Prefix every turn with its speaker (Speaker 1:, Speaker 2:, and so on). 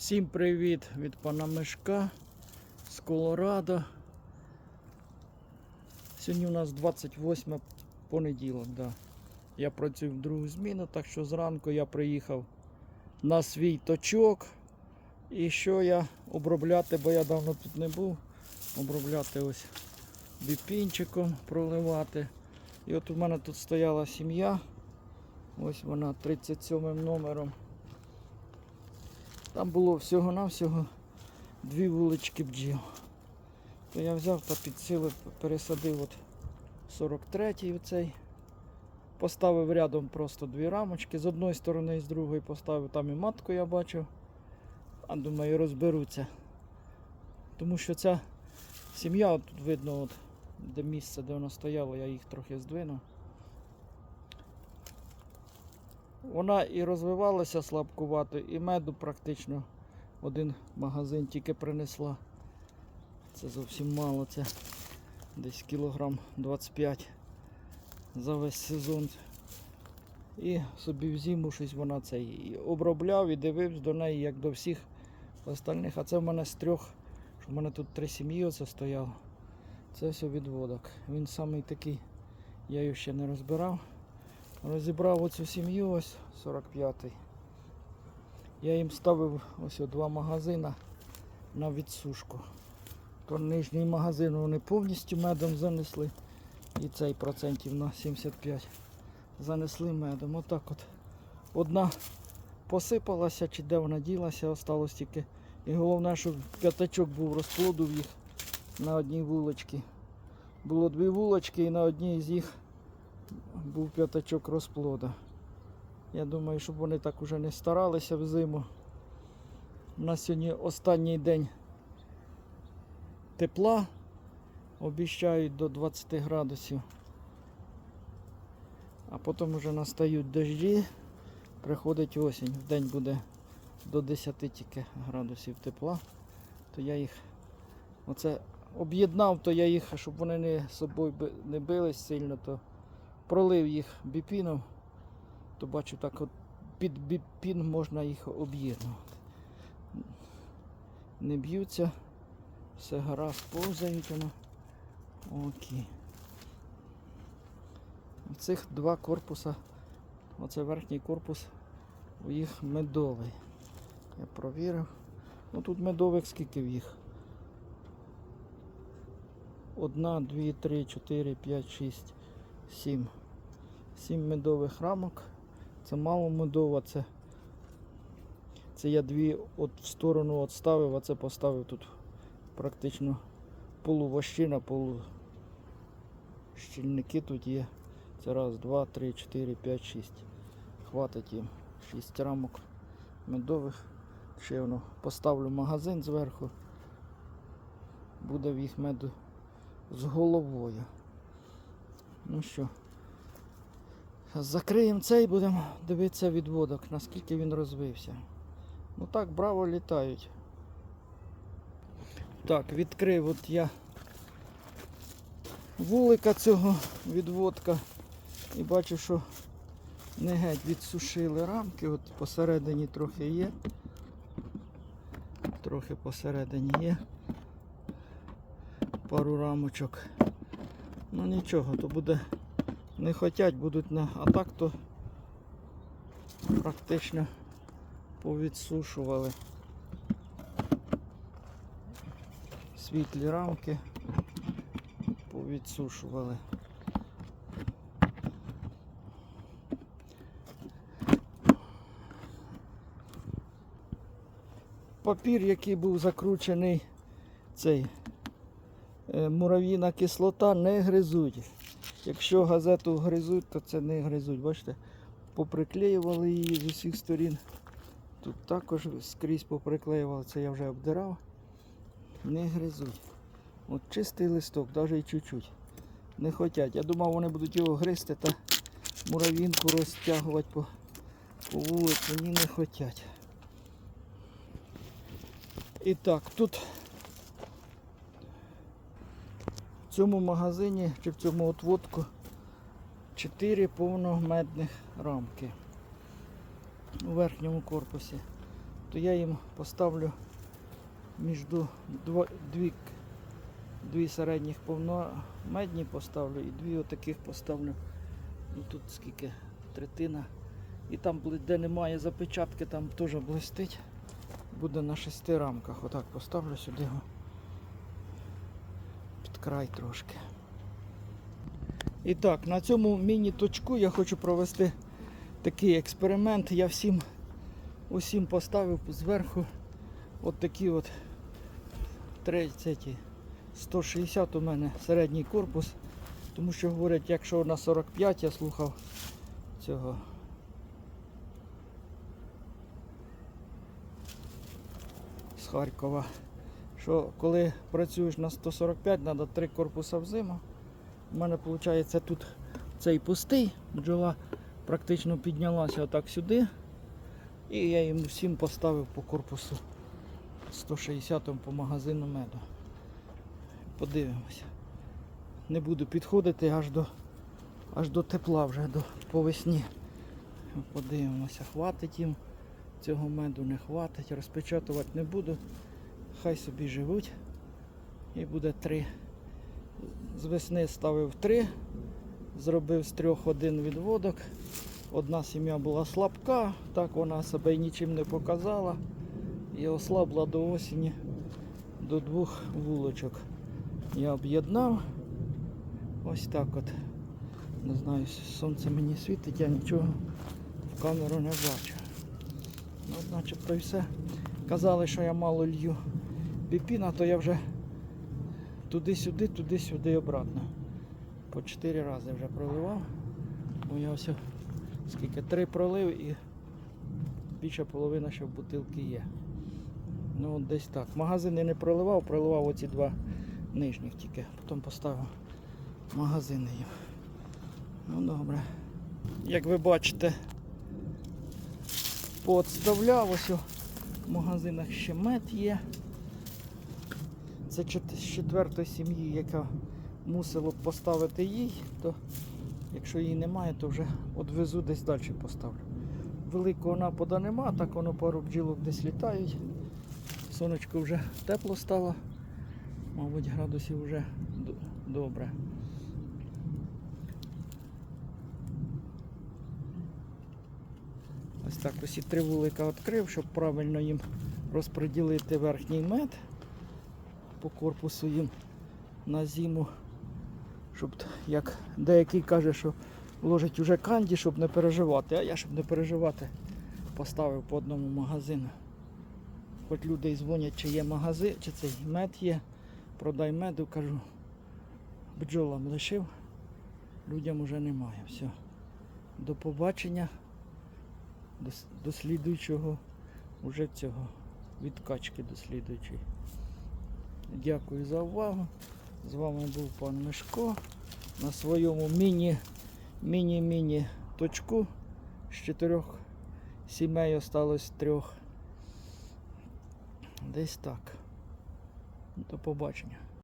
Speaker 1: Всім привіт від пана Мешка з Колорадо. Сьогодні у нас 28 понеділок. Да. Я працюю в другу зміну, так що зранку я приїхав на свій точок. І що я обробляти, бо я давно тут не був. Обробляти ось біпінчиком, проливати. І от у мене тут стояла сім'я. Ось вона 37 номером. Там було всього-навсього дві вулички бджіл. То я взяв та підсилив, пересадив от 43-й оцей. Поставив рядом просто дві рамочки. З одної сторони і з другої поставив там і матку я бачив. А думаю, розберуться. Тому що ця сім'я, от видно, от, де місце, де вона стояла, я їх трохи здвинув. Вона і розвивалася слабкувато, і меду практично один магазин тільки принесла. Це зовсім мало, це десь кілограм 25 за весь сезон. І собі в зиму щось вона це і обробляв і дивився до неї, як до всіх остальних. А це в мене з трьох, що в мене тут три сім'ї оце стояло. Це все відводок. Він самий такий, я його ще не розбирав. Розібрав оцю сім'ю, ось 45-й. Я їм ставив ось два магазини на відсушку. То нижній магазин вони повністю медом занесли. І цей процентів на 75 занесли медом. Отак от. Одна посипалася, чи де вона ділася, осталось тільки. І головне, щоб п'ятачок був розплоду в їх на одній вуличці. Було дві вулички і на одній з їх був п'ятачок розплода. Я думаю, щоб вони так уже не старалися в зиму. У нас сьогодні останній день тепла. Обіщають до 20 градусів. А потім вже настають дожді. Приходить осінь. В день буде до 10 тільки градусів тепла. То я їх оце об'єднав, то я їх, щоб вони не собою не бились сильно, то пролив їх біпіном, то бачу так от під біпін можна їх об'єднувати. Не б'ються, все гаразд, повзають воно. Окей. Цих два корпуса, оце верхній корпус, у їх медовий. Я провірив. Ну тут медових скільки в їх? Одна, дві, три, чотири, п'ять, шість, сім. Сім медових рамок. Це мало медова, це, це я дві от в сторону відставив, а це поставив тут практично полувощина, полу щільники тут є. Це раз, два, три, чотири, п'ять, шість. Хватить їм. Шість рамок медових. Ще воно поставлю магазин зверху. Буде в їх меду з головою. Ну що, закриємо цей, будемо дивитися відводок, наскільки він розвився. Ну так, браво літають. Так, відкрив от я вулика цього відводка і бачу, що не геть відсушили рамки, от посередині трохи є. Трохи посередині є. Пару рамочок. Ну нічого, то буде не хотять, будуть на. А так то практично повідсушували. Світлі рамки повідсушували. Папір, який був закручений, цей мурав'їна кислота, не гризуть. Якщо газету гризуть, то це не гризуть. Бачите, поприклеювали її з усіх сторін. Тут також скрізь поприклеювали, це я вже обдирав. Не гризуть. От чистий листок, навіть чуть-чуть. Не хочуть. Я думав, вони будуть його гризти та муравінку розтягувати по, по вулиці. Ні, не хочуть. І так, тут в цьому магазині чи в цьому отводку 4 повномедних рамки у верхньому корпусі. то я їм поставлю між дві, дві середніх повномедні поставлю і дві отаких поставлю. Ну тут скільки третина. І там, де немає запечатки, там теж блистить. Буде на шести рамках. Отак поставлю сюди його край трошки. І так, на цьому міні-точку я хочу провести такий експеримент. Я всім усім поставив зверху от такі от 30, 160 у мене середній корпус. Тому що говорять, якщо на 45 я слухав цього. З Харкова. Що коли працюєш на 145, треба три корпуса в зиму. У мене виходить тут цей пустий, бджола практично піднялася отак сюди. І я їм всім поставив по корпусу 160 по магазину меду. Подивимося. Не буду підходити аж до аж до тепла вже до по. Подивимося, хватить їм цього меду, не хватить, розпечатувати не буду. Хай собі живуть. І буде три. З весни ставив три, зробив з трьох один відводок. Одна сім'я була слабка, так вона себе нічим не показала. І ослабла до осені до двох вулочок. Я об'єднав. Ось так от. Не знаю, сонце мені світить, я нічого в камеру не бачу. Ну, начебто і все. Казали, що я мало лью піпіна, то я вже туди-сюди, туди-сюди і обратно. По чотири рази вже проливав. Бо я ось скільки три пролив і більша половина ще в бутилки є. Ну от десь так. Магазини не проливав, проливав оці два нижніх тільки. Потім поставив магазини їм. Ну добре. Як ви бачите, поотставляв ось у магазинах ще мед є. Це з четвертої сім'ї, яка мусила б поставити їй, то якщо її немає, то вже одвезу десь далі поставлю. Великого нападу нема, так воно пару бджілок десь літають. Сонечко вже тепло стало, мабуть, градусів вже добре. Ось так ось і три вулика відкрив, щоб правильно їм розподілити верхній мед по корпусу їм на зиму. Щоб, як деякий каже, що вложить уже канді, щоб не переживати. А я, щоб не переживати, поставив по одному магазину. Хоч люди й дзвонять, чи є магазин, чи цей мед є, продай меду, кажу. Бджолам лишив, людям уже немає. Все. До побачення. До, до слідуючого уже цього відкачки до слідуючої. Дякую за увагу. З вами був пан Мишко на своєму міні, міні-міні точку. З чотирьох сімей осталось трьох. Десь так. До побачення.